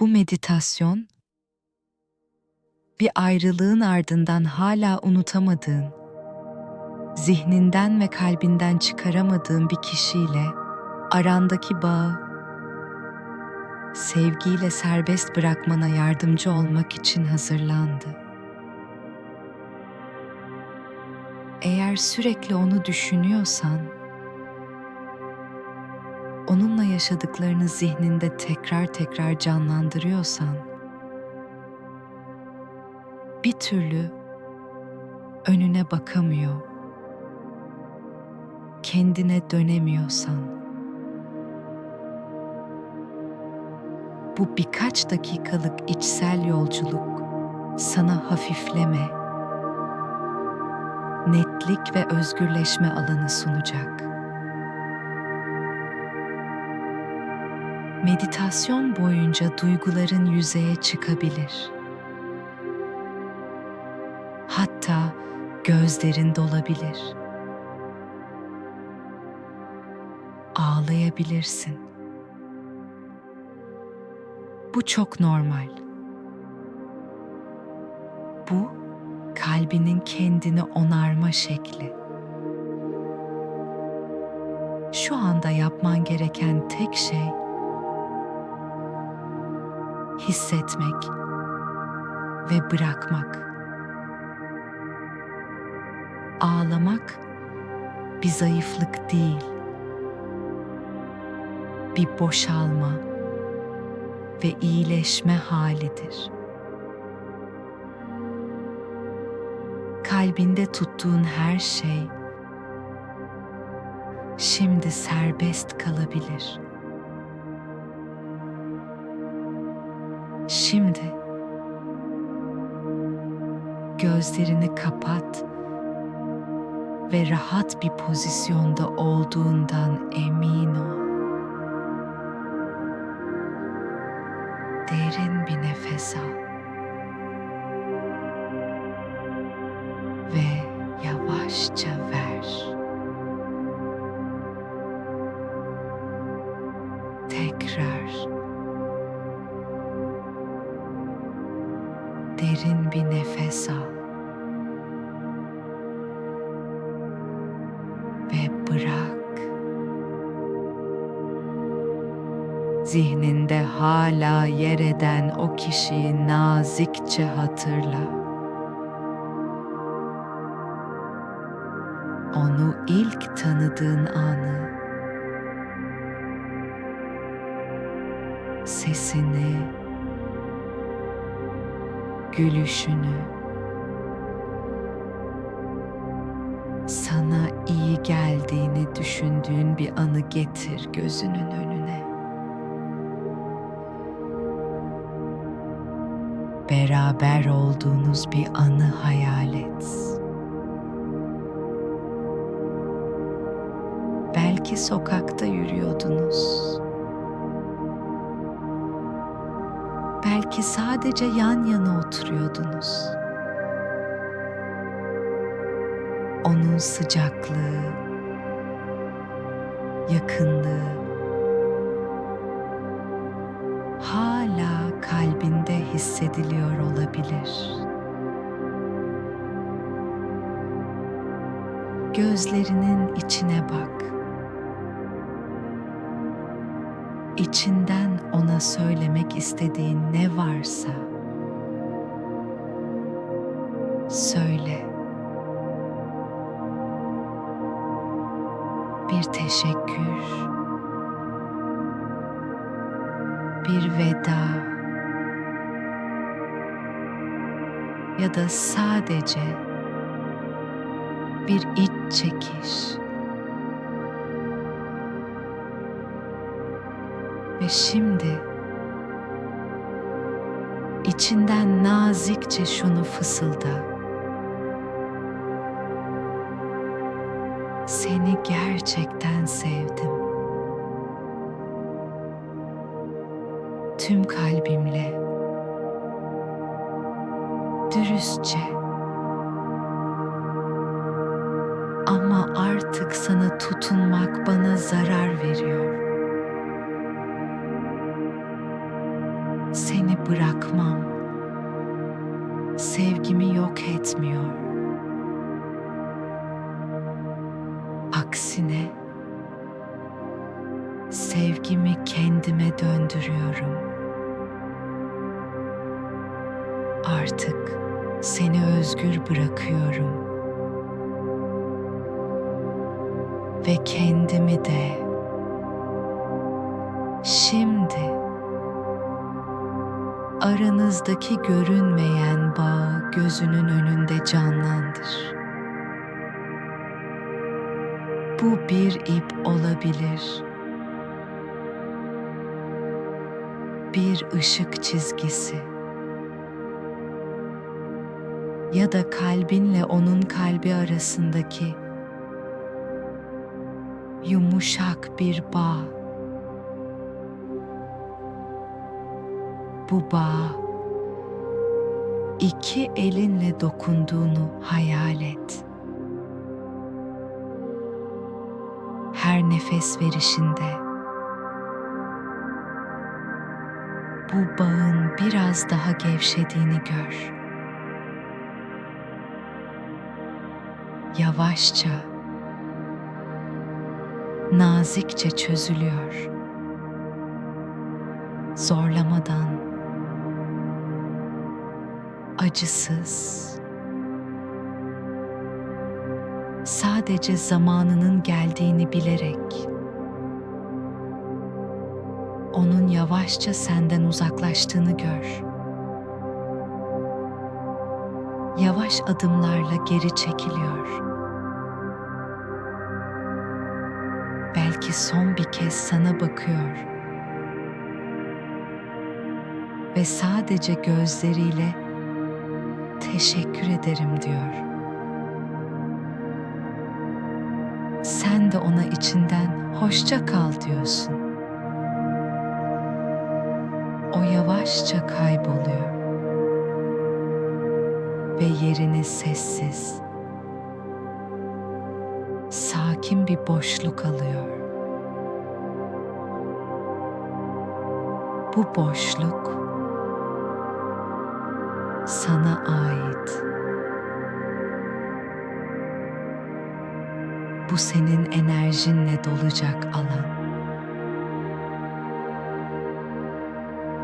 Bu meditasyon bir ayrılığın ardından hala unutamadığın, zihninden ve kalbinden çıkaramadığın bir kişiyle arandaki bağı sevgiyle serbest bırakmana yardımcı olmak için hazırlandı. Eğer sürekli onu düşünüyorsan, onunla yaşadıklarını zihninde tekrar tekrar canlandırıyorsan, bir türlü önüne bakamıyor, kendine dönemiyorsan, bu birkaç dakikalık içsel yolculuk sana hafifleme, netlik ve özgürleşme alanı sunacak. Meditasyon boyunca duyguların yüzeye çıkabilir. Hatta gözlerin dolabilir. Ağlayabilirsin. Bu çok normal. Bu kalbinin kendini onarma şekli. Şu anda yapman gereken tek şey hissetmek ve bırakmak. Ağlamak bir zayıflık değil. Bir boşalma ve iyileşme halidir. Kalbinde tuttuğun her şey şimdi serbest kalabilir. Şimdi gözlerini kapat ve rahat bir pozisyonda olduğundan emin ol. Derin bir nefes al. Ve yavaşça ver. Tekrar derin bir nefes al. Ve bırak. Zihninde hala yer eden o kişiyi nazikçe hatırla. Onu ilk tanıdığın anı, sesini, gülüşünü, sana iyi geldiğini düşündüğün bir anı getir gözünün önüne. Beraber olduğunuz bir anı hayal et. Belki sokakta yürüyordunuz. Belki sadece yan yana oturuyordunuz. Onun sıcaklığı, yakınlığı hala kalbinde hissediliyor olabilir. Gözlerinin içine bak. İçinden ona söylemek istediğin ne varsa söyle. Bir teşekkür, bir veda ya da sadece bir iç çekiş. Ve şimdi içinden nazikçe şunu fısılda. Seni gerçekten sevdim. Tüm kalbimle, dürüstçe. Ama artık sana tutunmak bana zarar veriyor. Bırakmam. Sevgimi yok etmiyor. Aksine sevgimi kendime döndürüyorum. Artık seni özgür bırakıyorum. Ve kendimi de aranızdaki görünmeyen bağı gözünün önünde canlandır. Bu bir ip olabilir. Bir ışık çizgisi. Ya da kalbinle onun kalbi arasındaki yumuşak bir bağ. Bu bağ iki elinle dokunduğunu hayal et. Her nefes verişinde bu bağın biraz daha gevşediğini gör. Yavaşça, nazikçe çözülüyor. Zorlamadan, acısız, sadece zamanının geldiğini bilerek onun yavaşça senden uzaklaştığını gör. Yavaş adımlarla geri çekiliyor. Belki son bir kez sana bakıyor. Ve sadece gözleriyle teşekkür ederim diyor. Sen de ona içinden hoşça kal diyorsun o yavaşça kayboluyor ve yerini sessiz, sakin bir boşluk alıyor. Bu boşluk sana ait. Bu senin enerjinle dolacak alan.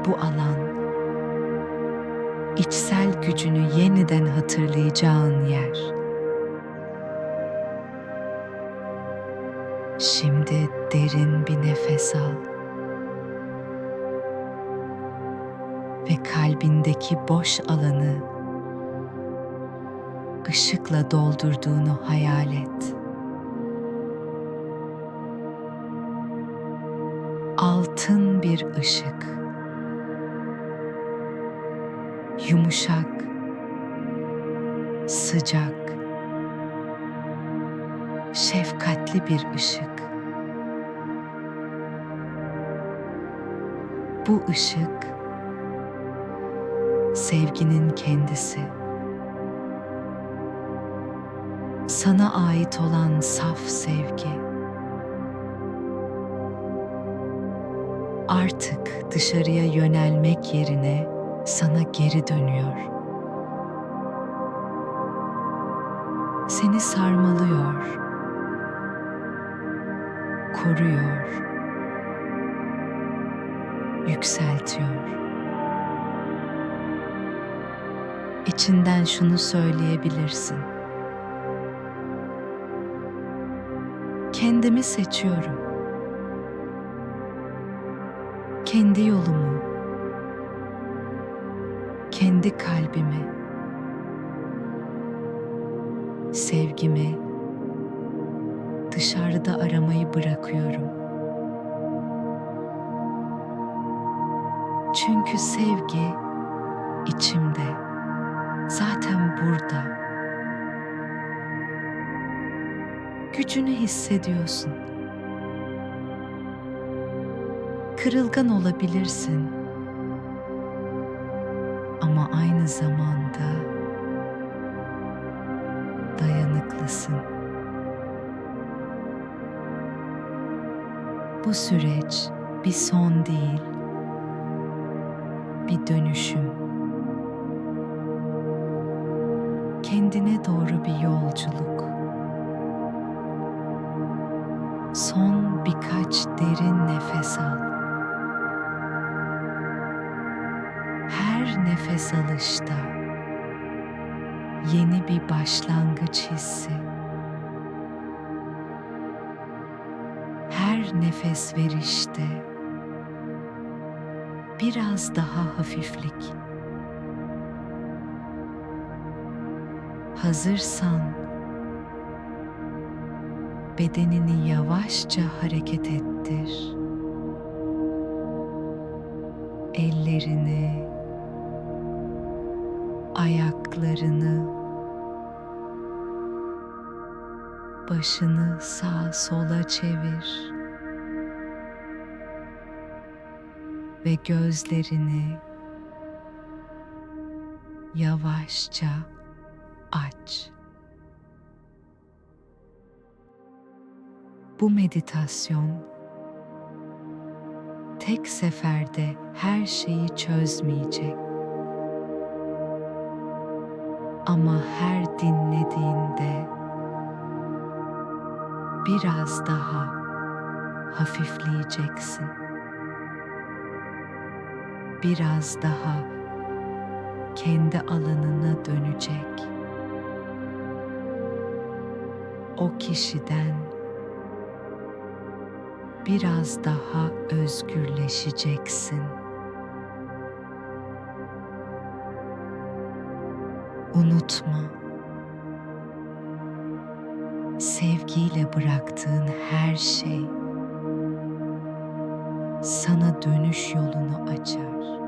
bu alan içsel gücünü yeniden hatırlayacağın yer. Şimdi derin bir nefes al. Kalbindeki boş alanı ışıkla doldurduğunu hayal et. Altın bir ışık yumuşak, sıcak, şefkatli bir ışık. Bu ışık sevginin kendisi. Sana ait olan saf sevgi. Artık dışarıya yönelmek yerine sana geri dönüyor. Seni sarmalıyor, koruyor, yükseltiyor. İçinden şunu söyleyebilirsin. Kendimi seçiyorum. Kendi yolumu, kendi kalbimi, sevgimi dışarıda aramayı bırakıyorum. Çünkü sevgi içimde, zaten burada. Gücünü hissediyorsun. Kırılgan olabilirsin ama aynı zamanda dayanıklısın. Bu süreç bir son değil, bir dönüşüm. Kendine doğru bir yolculuk. Son birkaç derin nefes al. Her nefes alışta yeni bir başlangıç hissi. Her nefes verişte biraz daha hafiflik. Hazırsan bedenini yavaşça hareket ettir. Ellerini, ayaklarını, başını sağa sola çevir. Ve gözlerini yavaşça aç. Bu meditasyon tek seferde her şeyi çözmeyecek. Ama her dinlediğinde biraz daha hafifleyeceksin. Biraz daha kendi alanına dönecek. O kişiden biraz daha özgürleşeceksin. Unutma. Sevgiyle bıraktığın her şey sana dönüş yolunu açar.